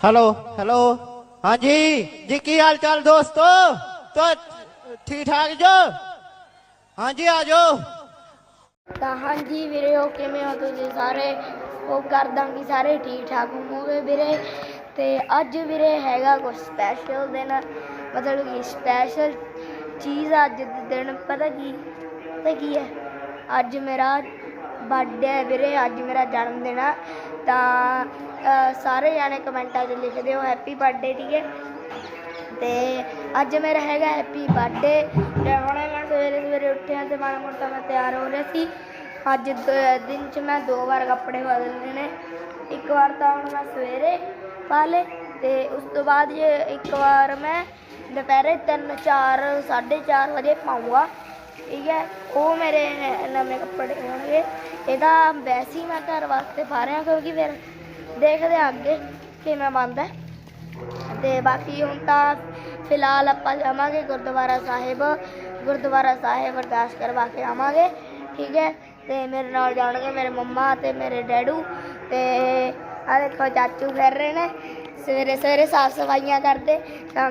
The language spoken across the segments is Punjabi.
ਹੈਲੋ ਹੈਲੋ ਹਾਂਜੀ, ਜੀ ਕੀ ਹਾਲ ਚਾਲ ਦੋਸਤੋ? ਤੋ ਠੀਕ ਠਾਕ ਜੋ? ਹਾਂਜੀ, ਆ ਜਾਓ। ਤਾਂ ਹਾਂਜੀ ਵੀਰੇ, ਉਹ ਕਿਵੇਂ ਹੋ ਤੁਸੀਂ ਸਾਰੇ? ਉਹ ਕਰ ਦਾਂਗੀ ਸਾਰੇ ਠੀਕ ਠਾਕ ਹੋਵੋਗੇ ਵੀਰੇ? ਤੇ ਅੱਜ ਵੀਰੇ ਹੈਗਾ ਕੁਝ ਸਪੈਸ਼ਲ ਦਿਨ, ਮਤਲਬ ਕਿ ਸਪੈਸ਼ਲ ਚੀਜ਼ ਅੱਜ ਦੇ ਦਿਨ, ਪਤਾ ਕੀ? ਪਤਾ ਕੀ ਹੈ? ਅੱਜ ਮੇਰਾ ਬਰਥਡੇ ਹੈ ਵੀਰੇ, ਅੱਜ ਮੇਰਾ ਜਨਮ ਦਿਨ ਹੈ ਤਾਂ ਸਾਰੇ ਜਾਣੇ ਕਮੈਂਟਾਂ 'ਚ ਲਿਖ ਦਿਓ ਹੈਪੀ ਬਰਥਡੇ ਠੀਕ ਹੈ ਤੇ ਅੱਜ ਮੇਰਾ ਹੈਗਾ ਹੈਪੀ ਬਰਥਡੇ ਤੇ ਹੁਣੇ ਮੈਂ ਸਵੇਰੇ ਸਵੇਰੇ ਉੱਠਿਆ ਤੇ ਮਾੜਾ ਮੋਟਾ ਮੈਂ ਤਿਆਰ ਹੋ ਰਿਹਾ ਸੀ। ਅੱਜ ਦ- ਦਿਨ 'ਚ ਮੈਂ ਦੋ ਵਾਰ ਕੱਪੜੇ ਬਦਲਨੇ ਨੇ। ਇੱਕ ਵਾਰ ਤਾਂ ਹੁਣ ਮੈਂ ਸਵੇਰੇ ਪਾ ਲਏ ਤੇ ਉਸ ਤੋਂ ਬਾਅਦ ਜੇ ਇੱਕ ਵਾਰ ਮੈਂ ਦੁਪਹਿਰੇ 3 4 4:30 ਵਜੇ ਪਾਊਂਗਾ। ਠੀਕ ਹੈ, ਉਹ ਮੇਰੇ ਨਵੇਂ ਕੱਪੜੇ ਹੋਣਗੇ। ਇਹਦਾ ਵੈਸੇ ਹੀ ਮੈਂ ਘਰ ਵਾਸਤੇ ਪਾ ਰਿਹਾ, ਕਿਉਂਕਿ ਫਿਰ ਦੇਖਦੇ ਆ ਅੱਗੇ ਕਿਵੇਂ ਬਣਦਾ ਤੇ ਬਾਕੀ ਹੁਣ ਤਾਂ ਫਿਲਹਾਲ ਆਪਾਂ ਜਾਵਾਂਗੇ ਗੁਰਦੁਆਰਾ ਸਾਹਿਬ। ਗੁਰਦੁਆਰਾ ਸਾਹਿਬ ਅਰਦਾਸ ਕਰਵਾ ਕੇ ਆਵਾਂਗੇ, ਠੀਕ ਹੈ। ਤੇ ਮੇਰੇ ਨਾਲ ਜਾਣਗੇ ਮੇਰੇ ਮੰਮਾ ਤੇ ਮੇਰੇ ਡੈਡੂ ਤੇ ਆ ਦੇਖੋ ਚਾਚੂ ਫਿਰ ਰਹੇ ਨੇ। ਸਵੇਰੇ ਸਵੇਰੇ ਸਾਫ਼ ਸਫਾਈਆਂ ਕਰਦੇ ਤਾਂ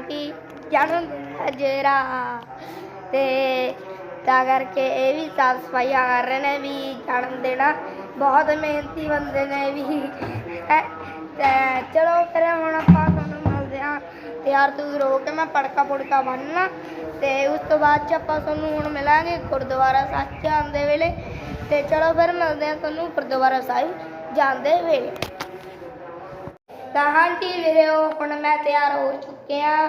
ਜਨਮ ਦਿਨ ਹੈ ਜੇਰਾ। ਤੇ ਤਾਂ ਕਰਕੇ ਇਹ ਵੀ ਸਾਫ਼ ਸਫਾਈਆਂ ਕਰ ਰਹੇ ਨੇ ਵੀ ਜਨਮ ਦੇਣਾ ਬਹੁਤ ਮਿਹਨਤੀ ਬੰਦੇ ਨੇ ਵੀ। ਹੈਂ। ਤੇ ਚਲੋ ਫਿਰ ਹੁਣ ਆਪਾਂ ਤੁਹਾਨੂੰ ਮਿਲਦੇ ਹਾਂ। ਤਿਆਰ ਤੂਰ ਹੋ ਕੇ ਮੈਂ ਪੜਕਾ ਪੁੜਕਾ ਬੰਨਣਾ ਤੇ ਉਸ ਤੋਂ ਬਾਅਦ ਚ ਆਪਾਂ ਤੁਹਾਨੂੰ ਹੁਣ ਮਿਲਾਂਗੇ ਗੁਰਦੁਆਰਾ ਸਾਹਿਬ ਜਾਂਦੇ ਵੇਲੇ। ਤੇ ਚਲੋ ਫਿਰ ਮਿਲਦੇ ਹਾਂ ਤੁਹਾਨੂੰ ਗੁਰਦੁਆਰਾ ਸਾਹਿਬ ਜਾਂਦੇ ਵੇਲੇ। ਤਾਂ ਹਾਂਜੀ ਵੀਰੋ, ਹੁਣ ਮੈਂ ਤਿਆਰ ਹੋ ਚੁੱਕੇ ਆ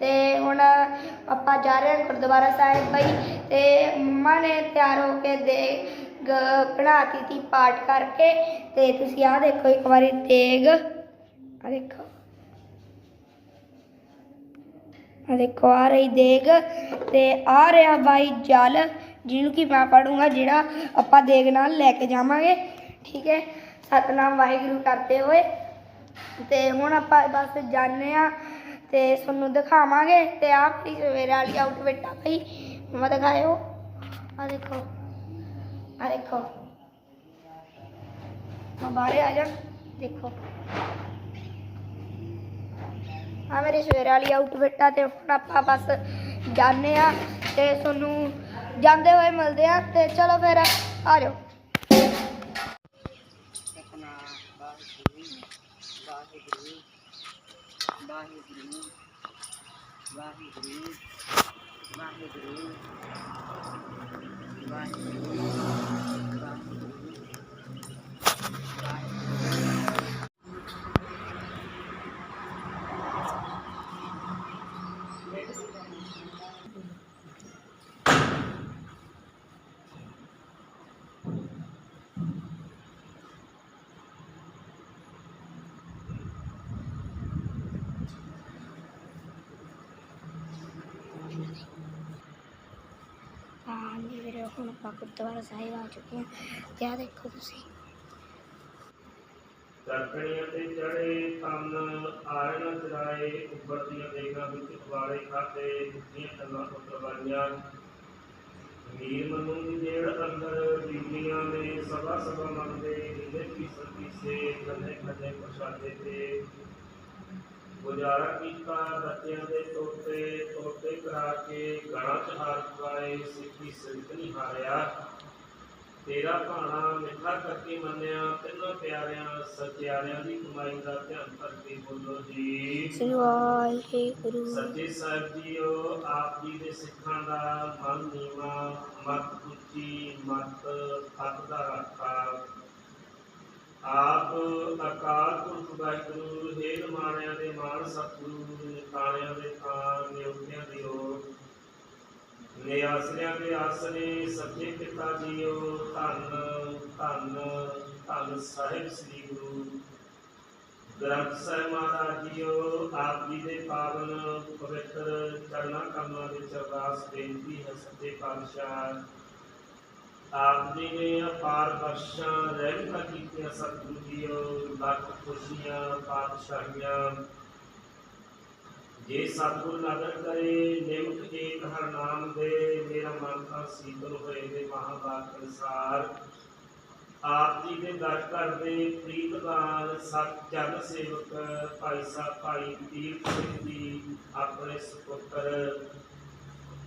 ਤੇ ਹੁਣ ਆਪਾਂ ਜਾ ਰਹੇ ਹਾਂ ਗੁਰਦੁਆਰਾ ਸਾਹਿਬ ਬਈ। ਤੇ ਮੰਮਾ ਨੇ ਤਿਆਰ ਹੋ ਕੇ ਦੇ ਗ- ਬਣਾਤੀ ਤੀ ਪਾਠ ਕਰਕੇ ਤੇ ਤੁਸੀਂ ਆਹ ਦੇਖੋ ਇੱਕ ਵਾਰੀ ਤੇਗ ਆ ਦੇਖੋ। ਆ ਦੇਖੋ, ਆ ਰਹੀ ਦੇਗ ਤੇ ਆ ਰਿਹਾ ਬਾਈ ਜਲ, ਜਿਹਨੂੰ ਕਿ ਮੈਂ ਪੜੂੰਗਾ ਜਿਹੜਾ ਆਪਾਂ ਦੇਗ ਨਾਲ ਲੈ ਕੇ ਜਾਵਾਂਗੇ। ਠੀਕ ਹੈ? ਸਤਨਾਮ ਵਾਹਿਗੁਰੂ ਕਰਦੇ ਹੋਏ। ਤੇ ਹੁਣ ਆਪਾਂ ਬਸ ਜਾਣੇ ਆ ਤੇ ਤੁਹਾਨੂੰ ਦਿਖਾਵਾਂਗੇ ਤੇ ਆਹ ਮੇਰੀ ਸਵੇਰੇ ਵਾਲੀ ਆਊਟਫਿਟ ਆ ਭਾਈ ਮੈਂ ਦਿਖਾਇਓ ਆ ਦੇਖੋ ਆ ਦੇਖੋ ਮੈਂ ਬਾਹਰ ਆ ਜਾ ਦੇਖੋ ਆ ਮੇਰੀ ਸਵੇਰੇ ਵਾਲੀ ਆਊਟਫਿਟ ਆ ਤੇ ਹੁਣ ਆਪਾਂ ਬਸ ਜਾਣੇ ਆ ਤੇ ਤੁਹਾਨੂੰ ਜਾਂਦੇ ਹੋਏ ਮਿਲਦੇ ਆ ਤੇ ਚਲੋ ਫਿਰ ਆ ਜਾਓ ਹਾਂ ਜੀ ਵੀਰੇ ਹੁਣ ਆਪਾਂ ਗੁਰਦੁਆਰਾ ਸਾਹਿਬ ਆ ਚੁੱਕੇ ਹਾਂ। ਤੇ ਆਹ ਦੇਖੋ ਤੁਸੀਂ। ਦਰਪਣੀਆਂ ਤੇ ਚੜੇ ਤਨ ਆਰਨ ਚਰਾਏ ਉੱਪਰਦੀਆਂ ਦੇਗਾਂ ਵਿੱਚ ਵਾਲੇ ਖਾਤੇ ਦੁੱਖੀਆਂ ਗੱਲਾਂ ਉਤਰਵਾਈਆਂ ਮੀਰ ਮਨੂ ਦੀ ਜੇੜ ਅੰਦਰ ਬੀਬੀਆਂ ਨੇ ਸਭਾ ਸਭਾ ਮੰਗਦੇ ਹਿੰਦੇ ਕੀ ਸਤੀ ਸੇ ਕੰਨੇ ਖੱਜੇ ਪ੍ਰਸ਼ਾਦੇ ਤੇ ਗੁਜ਼ਾਰਾ ਕੀਤਾ ਬੱਚਿਆਂ ਦੇ ਤੋਤੇ ਤੋਤੇ ਕਰਾ ਕੇ ਗਣਾ ਚਹਾਰ ਪਾਏ ਸਿੱਖੀ ਸਿਰਕ ਨਹੀਂ ਹਾਰਿਆ। ਤੇਰਾ ਭਾਣਾ ਮਿੱਠਾ ਕਰਕੇ ਮੰਨਿਆ ਤਿੰਨਾਂ ਪਿਆਰਿਆਂ ਸੱਚਿਆਰਿਆਂ ਦੀ ਕਮਾਈ ਦਾ ਧਿਆਨ ਕਰਕੇ ਬੋਲੋ ਜੀ। ਸ੍ਰੀ ਵਾਹਿਗੁਰੂ। ਸੱਚੇ ਸਾਹਿਬ ਜੀਓ ਆਪ ਜੀ ਦੇ ਸਿੱਖਾਂ ਦਾ ਮਨ ਨੀਵਾ ਮਤ ਉੱਚੀ ਮਤ ਹੱਥ ਦਾ ਰਾਖਾ। ਆਪ ਅਕਾਲ ਪੁਰਖ ਵਾਹਿਗੁਰੂ ਹੇਰ ਮਾਣਿਆਂ ਦੇ ਮਾਣ ਸਤਿਗੁਰੂ ਨਿਤਾਣਿਆਂ ਦੇ ਥਾਂ ਨਿਉਤਿਆਂ ਦੀ ਓਰ। ਨਿਆਸਰਿਆਂ ਦੇ ਆਸਰੇ ਸੱਚੇ ਪਿਤਾ ਜੀਓ, ਧੰਨ ਧੰਨ ਧੰਨ ਸਾਹਿਬ ਸ੍ਰੀ ਗੁਰੂ। ਗ੍ਰੰਥ ਸਾਹਿਬ ਮਹਾਰਾਜ ਜੀਓ, ਆਪ ਜੀ ਦੇ ਪਾਵਨ ਪਵਿੱਤਰ ਚਰਨਾਂ ਕਮਲਾਂ ਵਿੱਚ ਅਰਦਾਸ ਬੇਨਤੀ ਹੈ ਸੱਚੇ ਪਾਤਸ਼ਾਹ। ਆਪ ਜੀ ਨੇ ਅਪਾਰ ਬਖਸ਼ਾਂ ਰਹਿਮਤਾਂ ਕੀਤੀਆਂ, ਸਤਿਗੁਰੂ ਜੀਓ ਲੱਖ ਖੁਸ਼ੀਆਂ, ਪਾਤਸ਼ਾਹੀਆਂ। ਜੇ ਸਤਿਗੁਰ ਨਦਰ ਕਰੇ ਨਿਮਕ ਏਕ ਹਰ ਨਾਮ ਦੇ, ਮੇਰਾ ਮਨ ਤਾਂ ਸੀਤਲ ਹੋਏ ਦੇ ਮਹਾਵਾਕ ਅਨਸਾਰ। ਆਪ ਜੀ ਦੇ ਦਰ ਘਰ ਦੇ ਪ੍ਰੀਤਵਾਨ ਸਤ ਜਨ ਸੇਵਕ, ਭਾਈ ਸਾਹਿਬ, ਭਾਈ ਤੀਰਥ ਸਿੰਘ ਜੀ, ਆਪਣੇ ਸੁਪੁੱਤਰ।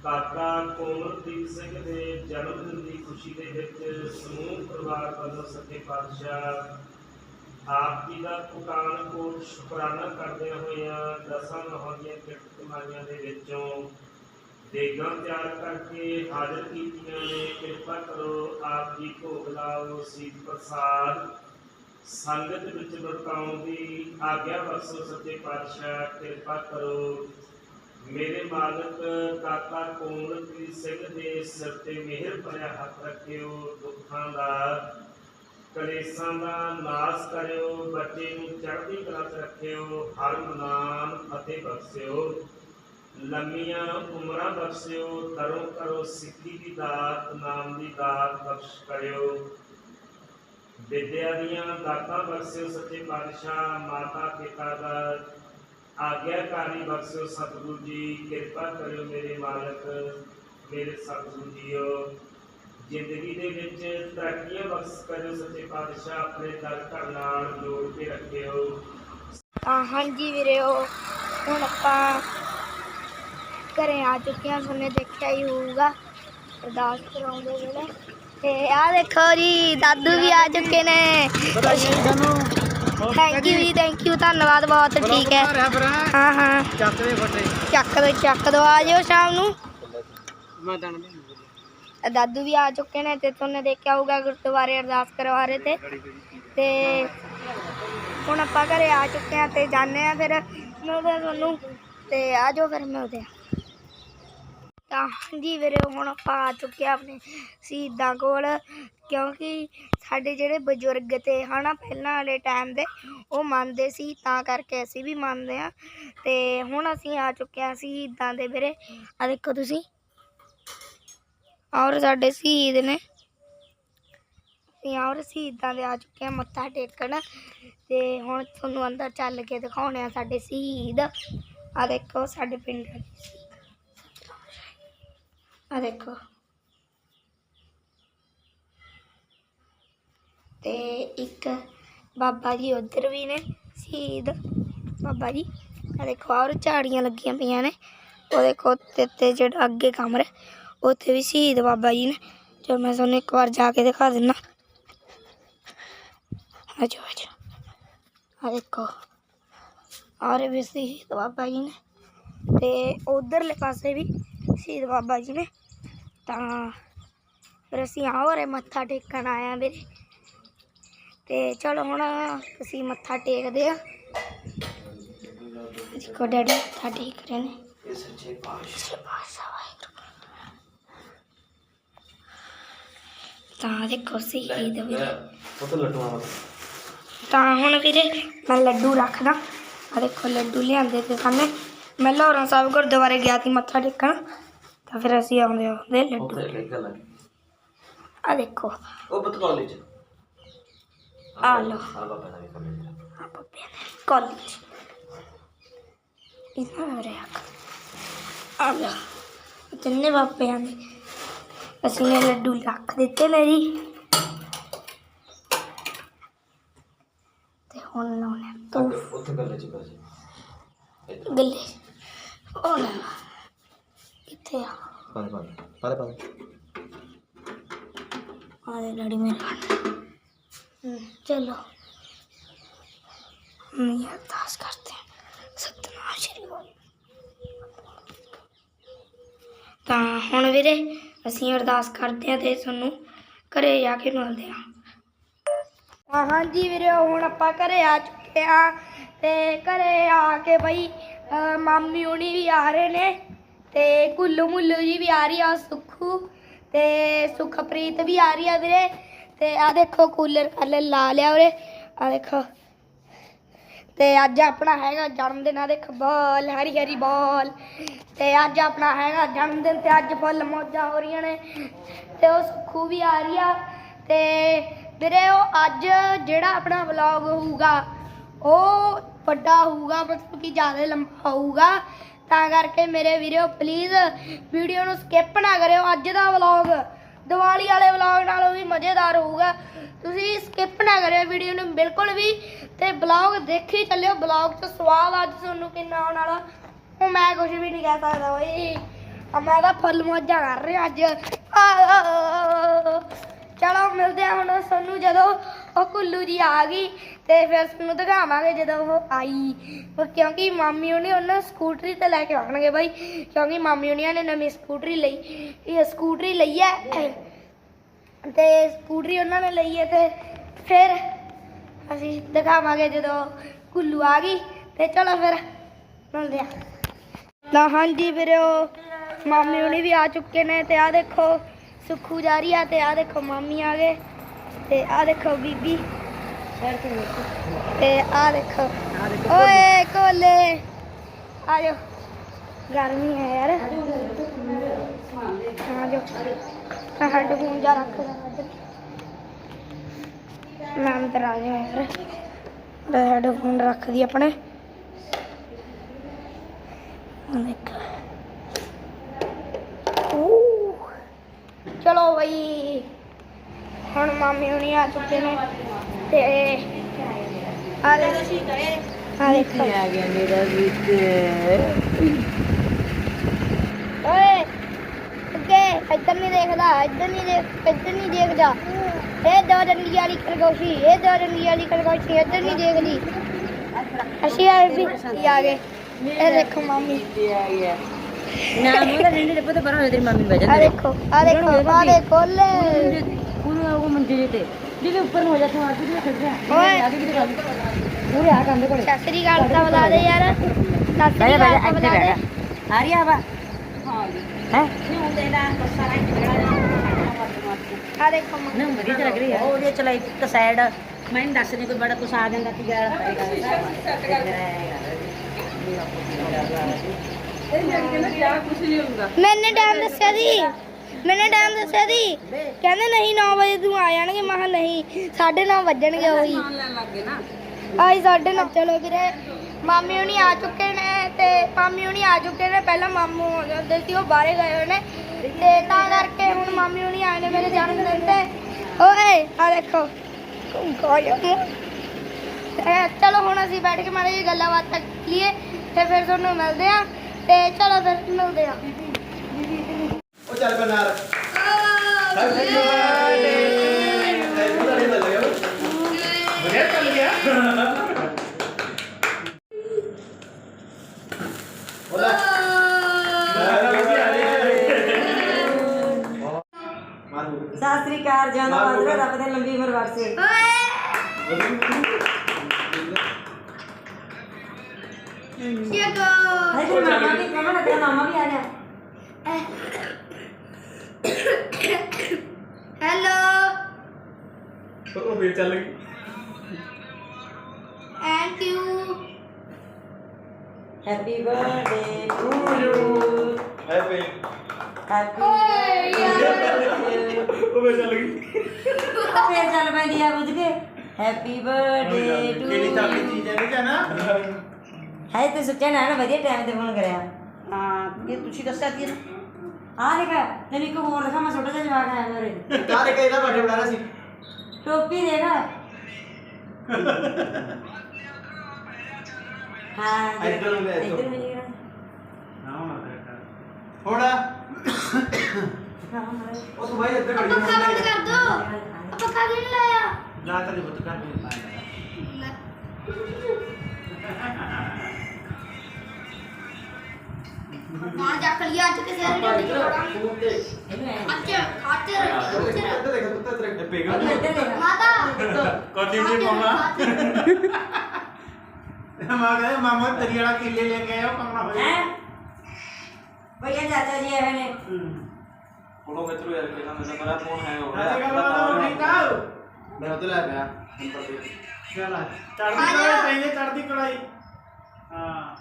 ਕਾਕਾ ਕੋਮਲਦੀਪ ਸਿੰਘ ਦੇ ਜਨਮ ਦਿਨ ਦੀ ਖੁਸ਼ੀ ਦੇ ਵਿੱਚ ਸਮੂਹ ਪਰਿਵਾਰ ਵੱਲੋਂ ਸੱਚੇ ਪਾਤਸ਼ਾਹ ਆਪ ਜੀ ਦਾ ਪੁਕਾਨ ਕੋਟ ਸ਼ੁਕਰਾਨਾ ਕਰਦੇ ਹੋਇਆ ਦਸਾਂ ਨਹਾਂ ਕਿਰਤ ਕਮਾਈਆਂ ਦੇ ਵਿੱਚੋਂ ਦੇਗਾਂ ਤਿਆਰ ਕਰਕੇ ਹਾਜ਼ਰ ਕੀਤੀਆਂ ਨੇ। ਕਿਰਪਾ ਕਰੋ ਆਪ ਜੀ ਭੋਗ ਲਾਓ, ਸੀਤ ਪ੍ਰਸਾਦ ਸੰਗਤ ਵਿੱਚ ਵਰਤਾਉਣ ਦੀ ਆਗਿਆ ਵਰਸੋ ਸੱਚੇ ਪਾਤਸ਼ਾਹ। ਕਿਰਪਾ ਕਰੋ ਮੇਰੇ ਮਾਲਕ, ਕਾਕਾ ਕੋਮਲਪ੍ਰੀਤ ਸਿੰਘ ਦੇ ਸਿਰ ਤੇ ਮਿਹਰ ਭਰਿਆ ਹੱਥ ਰੱਖਿਓ, ਦੁੱਖਾਂ ਦਾ, ਕਲੇਸ਼ਾਂ ਦਾ ਨਾਸ ਕਰਿਓ, ਬੱਚੇ ਨੂੰ ਚੜ੍ਹਦੀ ਕਲਾ 'ਚ ਰੱਖਿਓ, ਹਰ ਨਾਮ ਅਤੇ ਬਖਸ਼ਿਓ। ਲੰਮੀਆਂ ਉਮਰਾਂ ਬਖਸ਼ਿਓ, ਤਰੋ ਕਰੋ ਸਿੱਖੀ ਦੀ ਦਾਤ, ਨਾਮ ਦੀ ਦਾਤ ਬਖਸ਼ ਕਰਿਓ। ਵਿਦਿਆ ਦੀਆਂ ਦਾਤਾਂ ਬਖਸ਼ਿਓ ਸੱਚੇ ਪਾਤਸ਼ਾਹ ਮਾਤਾ ਪਿਤਾ ਦਾ ਆਗਿਆਕਾਰੀ ਬਖਸ਼ਿਓ ਸਤਿਗੁਰੂ ਜੀ ਕਿਰਪਾ ਕਰਿਓ ਮੇਰੇ ਮਾਲਕ ਮੇਰੇ ਸਤਿਗੁਰੂ ਜੀਓ ਜ਼ਿੰਦਗੀ ਦੇ ਵਿੱਚ ਤਰੱਕੀਆਂ ਬਖਸ਼ ਕਰਿਓ ਸੱਚੇ ਪਾਤਸ਼ਾਹ ਆਪਣੇ ਦਰ ਘਰ ਨਾਲ ਜੋੜ ਕੇ ਰੱਖਿਓ ਤਾਂ ਹਾਂਜੀ ਵੀਰਿਓ ਹੁਣ ਆਪਾਂ ਘਰੇ ਆ ਚੁੱਕੇ ਹਾਂ ਤੁਹਾਨੂੰ ਦੇਖਿਆ ਹੀ ਹੋਊਗਾ ਅਰਦਾਸ ਕਰਾਉਂਦੇ ਵੇਲੇ ਤੇ ਆ ਦੇਖੋ ਜੀ ਦਾਦੂ ਵੀ ਆ ਚੁੱਕੇ ਨੇ ਥੈਂਕ ਯੂ ਜੀ ਥੈਂਕ ਯੂ ਧੰਨਵਾਦ ਬਹੁਤ ਠੀਕ ਹੈ। ਹਾਂ ਹਾਂ। ਚੱਕ ਦੇ ਫੱਟੇ। ਚੱਕ ਦੋ ਚੱਕ ਦੋ ਆ ਜਿਓ ਸ਼ਾਮ ਨੂੰ। ਮੈਂ ਤਾਂ ਦਾਦੂ ਵੀ ਆ ਚੁੱਕੇ ਨੇ ਤੇ ਤੁਹਾਨੂੰ ਦੇਖਿਆ ਹੋਊਗਾ ਗੁਰਦੁਆਰੇ ਅਰਦਾਸ ਕਰਵਾ ਰਹੇ ਤੇ ਤੇ ਹੁਣ ਆਪਾਂ ਘਰੇ ਆ ਚੁੱਕੇ ਆ ਤੇ ਜਾਣੇ ਆ ਫਿਰ। ਮਿਲਦੇ ਆ ਤੁਹਾਨੂੰ। ਤੇ ਆ ਜਾਓ ਫਿਰ ਮਿਲਦੇ ਆ ਤਾਂ ਹਾਂਜੀ ਵੀਰੇ ਹੁਣ ਆਪਾਂ ਆ ਚੁੱਕੇ ਆ ਆਪਣੇ ਸ਼ਹੀਦਾਂ ਕੋਲ, ਕਿਉਂਕਿ ਸਾਡੇ ਜਿਹੜੇ ਬਜ਼ੁਰਗ ਤੇ ਹਨਾ, ਪਹਿਲਾਂ ਵਾਲੇ ਟਾਈਮ ਦੇ, ਉਹ ਮੰਨਦੇ ਸੀ, ਤਾਂ ਕਰਕੇ ਅਸੀਂ ਵੀ ਮੰਨਦੇ ਆ। ਤੇ ਹੁਣ ਅਸੀਂ ਆ ਚੁੱਕੇ ਆ ਸ਼ਹੀਦਾਂ ਦੇ ਵੀਰੇ। ਆ ਦੇਖੋ ਤੁਸੀਂ। ਔਰ ਸਾਡੇ ਸ਼ਹੀਦ ਨੇ। ਅਸੀਂ ਔਰ ਸ਼ਹੀਦਾਂ ਦੇ ਆ ਚੁੱਕੇ ਆ, ਮੱਥਾ ਟੇਕਣ। ਤੇ ਹੁਣ ਤੁਹਾਨੂੰ ਅੰਦਰ ਚੱਲ ਕੇ ਦਿਖਾਉਣੇ ਆ ਸਾਡੇ ਸ਼ਹੀਦ। ਆ ਦੇਖੋ ਸਾਡੇ ਪਿੰਡ ਦੇ ਸ਼ਹੀਦ। ਆ ਦੇਖੋ ਤੇ ਇੱਕ ਬਾਬਾ ਜੀ ਉਧਰ ਵੀ ਨੇ, ਸ਼ਹੀਦ ਬਾਬਾ ਜੀ। ਆ ਦੇਖੋ ਔਰ ਝਾੜੀਆਂ ਲੱਗੀਆਂ ਪਈਆਂ ਨੇ। ਉਹ ਦੇਖੋ, ਤੇ ਤੇ ਜਿਹੜਾ ਅੱਗੇ ਕਮਰਾ ਉੱਥੇ ਵੀ ਸ਼ਹੀਦ ਬਾਬਾ ਜੀ ਨੇ। ਜੋ ਮੈਂ ਤੁਹਾਨੂੰ ਇੱਕ ਵਾਰ ਜਾ ਕੇ ਦਿਖਾ ਦਿੰਦਾ ਆਜੋ ਆਜੋ ਆ ਦੇਖੋ ਔਰ ਵੀ ਸ਼ਹੀਦ ਬਾਬਾ ਜੀ ਨੇ। ਤੇ ਉਧਰਲੇ ਪਾਸੇ ਵੀ ਸ਼ਹੀਦ ਬਾਬਾ ਜੀ ਨੇ। ਤਾਂ ਫਿਰ ਅਸੀਂ ਆਵਰੇ ਮੱਥਾ ਟੇਕਣ ਆਇਆ ਵੀਰੇ। ਤੇ ਚਲੋ ਹੁਣ ਅਸੀਂ ਮੱਥਾ ਟੇਕਦੇ ਆ ਦੇਖੋ ਡੈਡੀ ਮੱਥਾ ਟੇਕ ਰਹੇ ਨੇ। ਸੱਚੇ ਪਾਤਸ਼ਾਹ ਵਾਹਿਗੁਰੂ ਤਾਂ ਦੇਖੋ ਸ਼ਹੀਦ ਵੀਰੇ। ਉਹ ਤਾਂ ਹੁਣ ਵੀਰੇ ਮੈਂ ਲੱਡੂ ਰੱਖਦਾ। ਆ ਦੇਖੋ ਲੱਡੂ ਲਿਆਂਦੇ ਤੇ ਸਾਹਮਣੇ। ਮੈਂ ਲਾਹੌਰਾਂ ਸਾਹਿਬ ਗੁਰਦੁਆਰੇ ਗਿਆ ਸੀ ਮੱਥਾ ਟੇਕਣ। ਤਾਂ ਫਿਰ ਅਸੀਂ ਆਉਂਦੇ ਆਉਂਦੇ ਲੱਡੂ ਉੱਥੇ ਇੱਕ ਗੱਲ ਹੈ ਆ ਦੇਖੋ। ਉਹ ਬਤ ਕਾਲਜ ਆ ਲਓ। ਆ ਬਾਬਾ ਦਾ ਵੀ ਕੰਮ ਹੈ। ਆ ਬੱਬੇ ਨੇ ਕਾਲਜ। ਇਹਨਾਂ ਹੋ ਰਿਹਾ ਆ ਲਓ। ਤਿੰਨੇ ਬਾਬਿਆਂ ਦੇ। ਅਸੀਂ ਨੇ ਲੱਡੂ ਲੱਖ ਦਿੱਤੇ ਨੇ ਜੀ ਤੇ ਹੁਣ ਲਾਉਣੇ ਤੂੰ ਉੱਥੇ ਕਾਲਜ ਬਸ ਗੱਲੇ ਉਹ ਲੈ। ਕਿੱਥੇ ਆ? ਪਾ ਦੇ, ਪਾ ਦੇ, ਪਾ ਦੇ, ਮੇਰੇ ਹਮ, ਚਲੋ। ਮੈਂ ਅਰਦਾਸ ਕਰਤੇ ਹਾਂ। ਸਤਿਨਾਮ ਸ਼੍ਰੀ ਵਾਹਿਗੁਰੂ ਤਾਂ ਹੁਣ ਵੀਰੇ ਅਸੀਂ ਅਰਦਾਸ ਕਰਦੇ ਹਾਂ ਤੇ ਤੁਹਾਨੂੰ ਘਰੇ ਜਾ ਕੇ ਮਿਲਦੇ ਹਾਂ। ਹਾਂ ਹਾਂਜੀ ਵੀਰੇ ਹੁਣ ਆਪਾਂ ਘਰੇ ਆ ਚੁੱਕੇ ਆ ਤੇ ਘਰੇ ਆ ਕੇ ਬਈ ਮਾਮੀ ਹੁਣੀ ਵੀ ਆ ਰਹੇ ਨੇ। ਤੇ ਕੁੱਲੂ ਮੁੱਲੂ ਜੀ ਵੀ ਆ ਰਹੀ ਆ, ਸੁਖੂ ਤੇ ਸੁਖਪ੍ਰੀਤ ਵੀ ਆ ਰਹੀ ਆ ਵੀਰੇ। ਤੇ ਆ ਦੇਖੋ ਕੂਲਰ ਕਾਲਰ ਲਾ ਲਿਆ ਵੀਰੇ। ਆ ਦੇਖੋ। ਤੇ ਅੱਜ ਆਪਣਾ ਹੈਗਾ ਜਨਮ ਦਿਨ ਆ ਦੇਖ ਬਾਲ, ਹਰੀ ਹਰੀ ਬਾਲ। ਤੇ ਅੱਜ ਆਪਣਾ ਹੈਗਾ ਜਨਮ ਦਿਨ ਤੇ ਅੱਜ ਫੁੱਲ ਮੌਜਾਂ ਹੋ ਰਹੀਆਂ ਨੇ। ਤੇ ਉਹ ਸੁਖੂ ਵੀ ਆ ਰਹੀ ਆ। ਤੇ ਵੀਰੇ ਉਹ ਅੱਜ ਜਿਹੜਾ ਆਪਣਾ ਵਲੌਗ ਹੋਊਗਾ, ਉਹ ਵੱਡਾ ਹੋਊਗਾ, ਮਤਲਬ ਕਿ ਜ਼ਿਆਦਾ ਲੰਬਾ ਹੋਊਗਾ। ਤਾਂ ਕਰਕੇ ਮੇਰੇ ਵੀਰੋ ਪਲੀਜ਼ ਵੀਡੀਓ ਨੂੰ ਸਕਿਪ ਨਾ ਕਰਿਓ ਅੱਜ ਦਾ ਵਲੌਗ ਦੀਵਾਲੀ ਵਾਲੇ ਵਲੌਗ ਨਾਲੋਂ ਵੀ ਮਜ਼ੇਦਾਰ ਹੋਊਗਾ। ਤੁਸੀਂ ਸਕਿਪ ਨਾ ਕਰਿਓ ਵੀਡੀਓ ਨੂੰ, ਬਿਲਕੁਲ ਵੀ। ਤੇ ਵਲੌਗ ਦੇਖੀ ਚੱਲਿਓ ਵਲੌਗ 'ਚ ਸਵਾਦ ਅੱਜ ਤੁਹਾਨੂੰ ਕਿੰਨਾ ਆਉਣ ਵਾਲਾ। ਉਹ ਮੈਂ ਕੁਝ ਵੀ ਨਹੀਂ ਕਹਿ ਸਕਦਾ ਓਏ ਮੈਂ ਤਾਂ ਫੁੱਲ ਮੌਜਾਂ ਕਰ ਰਿਹਾ ਅੱਜ। ਚਲੋ ਮਿਲਦੇ ਆ ਹੁਣ ਸਾਨੂੰ ਜਦੋਂ। ਉਹ ਕੁੱਲੂ ਜੀ ਆ ਗਈ ਤੇ ਫਿਰ ਤੁਹਾਨੂੰ ਦਿਖਾਵਾਂਗੇ ਜਦੋਂ ਉਹ ਆਈ। ਉਹ ਕਿਉਂਕਿ ਮਾਮੀ ਉਹਨੇ ਉਹਨਾਂ ਸਕੂਟਰੀ ਤੇ ਲੈ ਕੇ ਆਉਣਗੇ ਬਾਈ। ਕਿਉਂਕਿ ਮਾਮੀ ਉਹਨੀਆਂ ਨੇ ਨਵੀਂ ਸਕੂਟਰੀ ਲਈ। ਇਹ ਸਕੂਟਰੀ ਲਈ ਹੈ ਤੇ ਸਕੂਟਰੀ ਉਹਨਾਂ ਨੇ ਲਈ ਹੈ ਤੇ ਫਿਰ ਅਸੀਂ ਦਿਖਾਵਾਂਗੇ ਜਦੋਂ ਕੁੱਲੂ ਆ ਗਈ। ਤੇ ਚਲੋ ਫਿਰ ਮਿਲਦੇ ਆ ਤਾਂ ਹਾਂਜੀ ਵੀਰੋ, ਮਾਮੀ ਹੁਣੀ ਵੀ ਆ ਚੁੱਕੇ ਨੇ ਤੇ ਆ ਦੇਖੋ, ਸੁੱਖੂ ਜਾ ਰਹੀ ਆ ਤੇ ਆ ਦੇਖੋ ਮਾਮੀ ਆ ਗਏ। ਤੇ ਆ ਦੇਖੋ ਬੀਬੀ। ਤੇ ਆ ਦੇਖੋ। ਓਏ ਕੋਲੇ। ਆ ਜਾਓ ਗਰਮੀ ਹੈ ਯਾਰ। ਆ ਜਾਓ ਮੈਂ ਹੈਡਫੋਨ ਜਾ ਰੱਖ ਦਾਂ ਮੈਂ ਅੰਦਰ ਆ ਗਿਆ ਯਾਰ। ਮੈਂ ਹੈਡਫੋਨ ਰੱਖ ਦੀ ਆਪਣੇ। ਦੇਖ। ਚਲੋ ਬਈ। ਹੁਣ ਮਾਮੀ ਹੁਣੀ ਆ ਚੁੱਕੇ ਨੇ ਤੇ ਆ ਦੇਖੋ। ਆ ਗਿਆ ਮੇਰਾ ਵੀਰ? ਓਏ ਅੱਗੇ ਇੱਧਰ ਨਹੀਂ ਦੇਖਦਾ ਇੱਧਰ ਨਹੀਂ ਦੇਖ ਇੱਧਰ ਨਹੀਂ ਦੇਖਦਾ। ਇਹ ਦੋ ਡੰਡੀ ਵਾਲੀ ਖਰਗੋਸ਼ੀ ਇਹ ਦੋ ਡੰਡੀ ਵਾਲੀ ਖਰਗੋਸ਼ੀ ਇੱਧਰ ਨਹੀਂ ਦੇਖਦੀ। ਅਸੀਂ ਆ ਵੀ ਆ ਗਏ? ਇਹ ਦੇਖੋ ਮਾਮੀ। ਆ ਗਿਆ ਨਾ ਮੋਦਾ ਰੰਡੇ ਦੇ ਪਤਾ ਪਰਾਂ ਤੇਰੀ ਮੰਮੀ ਬੈਠ ਆ ਦੇਖੋ ਆ ਦੇਖੋ ਆ ਦੇਖੋ ਲੈ ਪੂਰਾ ਉਹ ਮੰਜੇ ਤੇ ਜਿਹਦੇ ਉੱਪਰ ਨੂੰ ਹੋ ਜਾ ਤੂੰ ਆ ਕੇ ਖੜ ਜਾ। ਓਏ। ਆ ਕੇ ਕਿਤੇ ਗੱਲ ਪੂਰੇ ਆ ਕੰਦੇ ਕੋਲੇ ਸਤਿ ਸ੍ਰੀ ਅਕਾਲ ਤਾਂ ਬੁਲਾ ਦੇ ਯਾਰ। ਸਤਿ ਸ੍ਰੀ ਬੈਠਾ ਅਕਾਲ ਬੈਠਾ ਤਾਂ ਬੁਲਾ ਦੇ। ਆ ਰਹੀ ਆ ਵਾ ਹੈ ਆ ਦੇਖੋ ਮਾਮੀ ਨਾ ਵਧੀਆ ਲੱਗ ਰਹੀ ਹੈ ਉਹਦੇ ਚਲਾ ਇੱਕ ਸਾਈਡ ਮੈਂ ਨੀ ਦੱਸ ਨਹੀਂ ਕੋਈ ਬੜਾ ਕੁਛ ਆ ਜਾਂਦਾ ਕੀ ਗੱਲ ਮੈਨੇ ਟਾਈਮ ਦੱਸਿਆ ਸੀ। ਮੈਨੇ ਟਾਈਮ ਦੱਸਿਆ ਸੀ। ਕਹਿੰਦੇ ਨਹੀਂ 9 ਵਜੇ ਤੂੰ ਆ ਜਾਣਗੇ। ਮੈਂ ਕਿਹਾ ਨਹੀਂ 9:30 ਵੱਜਣਗੇ ਉਹੀ ਆਈ 9:30 ਚਲੋ ਵੀਰੇ ਮਾਮੀ ਹੁਣੀ ਆ ਚੁੱਕੇ ਨੇ ਤੇ ਮਾਮੀ ਹੁਣੀ ਆ ਚੁੱਕੇ ਨੇ। ਪਹਿਲਾਂ ਮਾਮੂ ਹੋ ਜਾਂਦੇ ਸੀ ਉਹ ਬਾਹਰੇ ਗਏ ਹੋਏ ਨੇ। ਤੇ ਤਾਂ ਕਰਕੇ ਹੁਣ ਮਾਮੀ ਹੁਣੀ ਆਏ ਨੇ ਮੇਰੇ ਜਨਮ ਦਿਨ ਤੇ। ਓਏ ਆ ਦੇਖੋ। ਇਹ ਚਲੋ ਹੁਣ ਅਸੀਂ ਬੈਠ ਕੇ ਮਾੜੀ ਜਿਹੀ ਗੱਲਾਂ ਬਾਤਾਂ ਕੀਏ ਤੇ ਫਿਰ ਤੁਹਾਨੂੰ ਮਿਲਦੇ ਆ। ਤੇ ਚਲੋ ਫਿਰ ਮਿਲਦੇ ਆ। ਚੱਲ ਬਨਾਰ। ਵਧੀਆ। ਚੱਲ ਗਿਆ। ਸਤਿ ਸ੍ਰੀ ਅਕਾਲ ਜਾਂਦਾ ਮਾਦਰਾ ਰੱਬ ਦੇ ਲੰਬੀ ਉਮਰ ਬਖਸ਼ੇ। ਹੈ ਤੇ? ਮਾਮਾ ਵੀ ਕਮਾ ਤੇਰਾ ਮਾਮਾ ਵੀ ਆ ਗਿਆ। Happy birthday to you happy happy ਓਏ ਯਾਰ ਉਹ ਫੇਰ ਚੱਲ ਗਈ ਫੇਰ ਚੱਲ ਪੈਂਦੀ ਆ ਬੁੱਝ ਕੇ ਹੈਪੀ ਬਰਥਡੇ ਟੂ ਕਿਹੜੀ ਤਾਕੀ ਚੀਜ਼ ਹੈ ਨਹੀਂ ਜਾਣਾ ਹੈ ਤੇ ਸੱਚਾ ਨਾ ਨਾ ਵਧੀਆ ਟਾਈਮ ਤੇ ਫੋਨ ਕਰਿਆ ਹਾਂ ਇਹ ਤੁਸੀਂ ਦੱਸਿਆ ਸੀ ਨਾ ਆ ਦੇਖ ਤੈਨੂੰ ਇੱਕ ਹੋਰ ਦਿਖਾ ਮੈਂ ਛੋਟਾ ਜਿਹਾ ਜਵਾਕ ਆਇਆ ਮੇਰੇ ਕਾਰੇ ਕਿਹਦਾ ਬਰਥਡੇ ਬਣਾ ਸੀ ਟੋਪੀ ਦੇਖ ਹਾਂ ਇੱਧਰ ਨੂੰ ਲੈ ਜਾਓ। ਇੱਧਰ ਨੂੰ ਜਿਹੜਾ ਹੁਣ ਉਹ ਤੂੰ ਭਾਈ ਇੱਧਰ ਖੜੀ ਪੱਖਾ ਬੰਦ ਕਰ ਦੋ ਆ ਪੱਖਾ ਕਿਉਂ ਨੀ ਲਾਇਆ ਲਾ ਤਾਂ ਬੁੱਤ ਕਰ ਦੇ ਮਾਂ ਚੱਕ ਲਿਆ ਅੱਜ ਕਿਸੇ ਨੇ ਡੱਡੀ ਚੋੜਾ ਅੱਜ ਮਾਂ ਕਹਿੰਦਾ ਮਾਮਾ ਤੇਰੀ ਵਾਲਾ ਕਿੱਲੇ ਲੈ ਕੇ ਆਇਆ ਕੰਗਣਾ ਹੋਇਆ ਹੈ? ਭਈਆ ਚਾਚਾ ਜੀ ਆਏ ਨੇ। ਫੋਟੋ ਲਓ ਯਾਰ ਕਿਹਨਾਂ ਮੇਰਾ ਮੇਰਾ ਫੋਨ ਹੈਂਗ ਹੋ ਰਾਜੇ ਗਿਆ ਕਹਿੰਦਾ ਠੀਕ ਆ? ਮੈਂ ਉੱਤੇ ਲੈ ਪਿਆ ਚਲ ਚੜਦੀ ਕੜਾਈ ਚਾਹੀਏ ਚੜਦੀ ਕੜਾਈ। ਹਾਂ।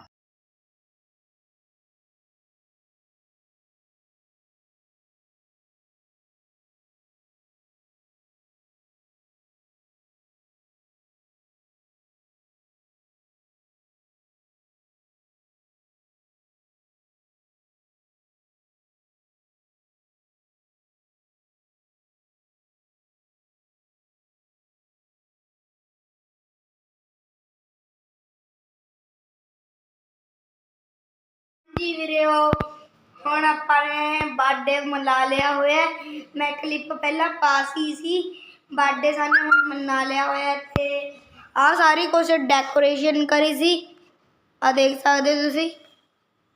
ਵੀਰਿਓ, ਹੁਣ ਆਪਾਂ ਨੇ ਬਰਥਡੇ ਮਨਾ ਲਿਆ ਹੋਇਆ ਹੈ। ਮੈਂ ਕਲਿੱਪ ਪਹਿਲਾਂ ਪਾਸ ਸੀ ਬਰਥਡੇ ਸਾਨੂੰ ਹੁਣ ਮਨਾ ਲਿਆ ਹੋਇਆ ਹੈ ਤੇ ਆ ਸਾਰੀ ਕੁਝ ਡੈਕੋਰੇਸ਼ਨ ਕਰੀ ਸੀ। ਆ ਦੇਖ ਸਕਦੇ ਹੋ ਤੁਸੀਂ।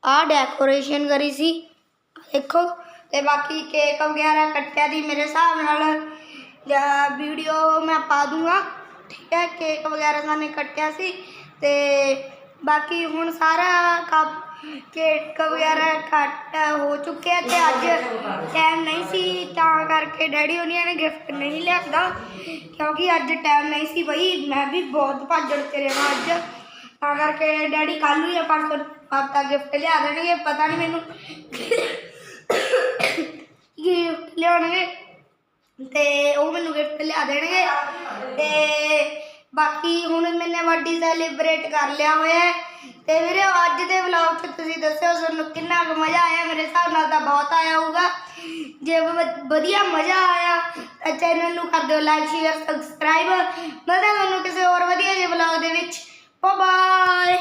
ਆਹ ਡੈਕੋਰੇਸ਼ਨ ਕਰੀ ਸੀ। ਦੇਖੋ, ਤੇ ਬਾਕੀ ਕੇਕ ਵਗੈਰਾ ਕੱਟਿਆ ਦੀ ਮੇਰੇ ਹਿਸਾਬ ਨਾਲ। ਜਾਂ ਵੀਡੀਓ ਮੈਂ ਪਾ ਦੂੰਗਾ। ਠੀਕ ਹੈ ਕੇਕ ਵਗੈਰਾ ਸਾਨੇ ਕੱਟਿਆ ਸੀ। ਤੇ ਬਾਕੀ ਹੁਣ ਸਾਰਾ ਕੰਮ ਕੇਕ ਵਗੈਰਾ ਘੱਟ ਹੋ ਚੁੱਕਿਆ ਤੇ ਅੱਜ ਟਾਈਮ ਨਹੀਂ ਸੀ, ਤਾਂ ਕਰਕੇ ਡੈਡੀ ਉਹਨੀਆਂ ਨੇ ਗਿਫਟ ਨਹੀਂ ਲਿਆਂਦਾ। ਕਿਉਂਕਿ ਅੱਜ ਟਾਈਮ ਨਹੀਂ ਸੀ ਬਈ, ਮੈਂ ਵੀ ਬਹੁਤ ਭਾਜੜ ਤੇ ਰਿਹਾ ਅੱਜ। ਤਾਂ ਕਰਕੇ ਡੈਡੀ ਕੱਲ ਨੂੰ ਜਾਂ ਪਰਸੋਂ ਆਪਦਾ ਗਿਫਟ ਲਿਆ ਦੇਣਗੇ, ਪਤਾ ਨਹੀਂ ਮੈਨੂੰ ਗਿਫਟ ਲਿਆਉਣਗੇ। ਤੇ ਉਹ ਮੈਨੂੰ ਗਿਫਟ ਲਿਆ ਦੇਣਗੇ। ਤੇ ਬਾਕੀ ਹੁਣ ਮੈਨੇ ਬਰਥਡੇ ਸੈਲੀਬ੍ਰੇਟ ਕਰ ਲਿਆ ਹੋਇਆ ਹੈ। ਤੇ ਵੀਰੇ ਅੱਜ ਦੇ ਵਲੌਗ 'ਚ ਤੁਸੀਂ ਦੱਸਿਓ ਤੁਹਾਨੂੰ ਕਿੰਨਾ ਕੁ ਮਜ਼ਾ ਆਇਆ? ਮੇਰੇ ਹਿਸਾਬ ਨਾਲ ਤਾਂ ਬਹੁਤ ਆਇਆ ਹੋਊਗਾ। ਜੇ ਵਧੀਆ ਮਜ਼ਾ ਆਇਆ, ਤਾਂ ਚੈਨਲ ਨੂੰ ਕਰ ਦਿਓ ਲਾਈਕ ਸ਼ੇਅਰ ਸਬਸਕ੍ਰਾਈਬ ਮਿਲਦੇ ਤੁਹਾਨੂੰ ਕਿਸੇ ਹੋਰ ਵਧੀਆ ਜਿਹੇ ਵਲੌਗ ਦੇ ਵਿੱਚ। Bye bye